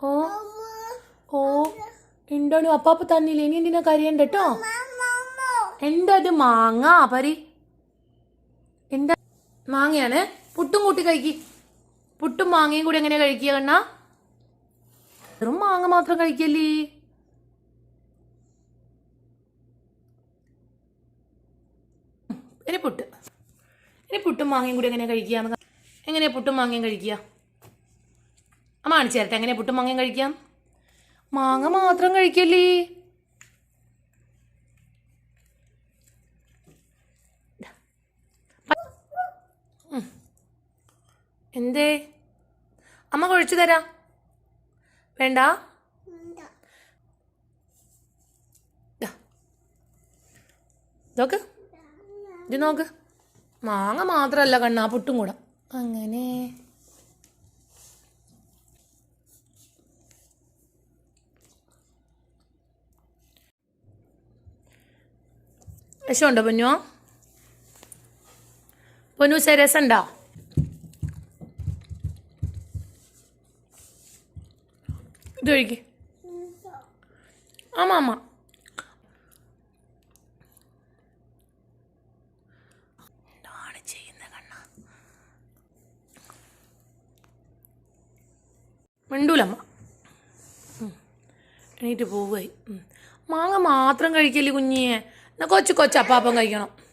ഓ. ഓ. എന്താണ് അപ്പാപ്പ തന്നില്ല? ഇനി എന്തിനാ കരയണ്ട കേട്ടോ എന്താ ഇത് മാങ്ങ പരി എന്താ? മാങ്ങയാണ്. പുട്ടും കൂട്ടി കഴിക്കി. പുട്ടും മാങ്ങയും കൂടി എങ്ങനെയാ കഴിക്കുക കണ്ണാ? വെറും മാങ്ങ മാത്രം കഴിക്കല്ലേ? ഇനി പുട്ട് ഇനി പുട്ടും മാങ്ങയും കൂടി എങ്ങനെയാ കഴിക്കുക എങ്ങനെയാ പുട്ടും മാങ്ങയും കഴിക്കുക? അമ്മ കാണിച്ചു തരട്ടെ എങ്ങനെ പുട്ടും മാങ്ങയും കഴിക്കാം? മാങ്ങ മാത്രം കഴിക്കല്ലേ? എന്തേ? അമ്മ കുഴച്ചു തരാ. വേണ്ട. നോക്ക് ഇത് നോക്ക്. മാങ്ങ മാത്രമല്ല കണ്ണാ പുട്ടും കൂടെ. അങ്ങനെ. രസമുണ്ടോ പൊന്നു പൊന്നു രസമുണ്ടോ? ഇത് കഴിക്ക് ആമാ ആമാ മിണ്ടൂലമ്മ എണീറ്റ് പോവുകയായി. മാങ്ങ മാത്രം കഴിക്കല്ലേ കുഞ്ഞിയെ? കൊച്ചു കൊച്ചു അപ്പാപ്പം കഴിക്കണം.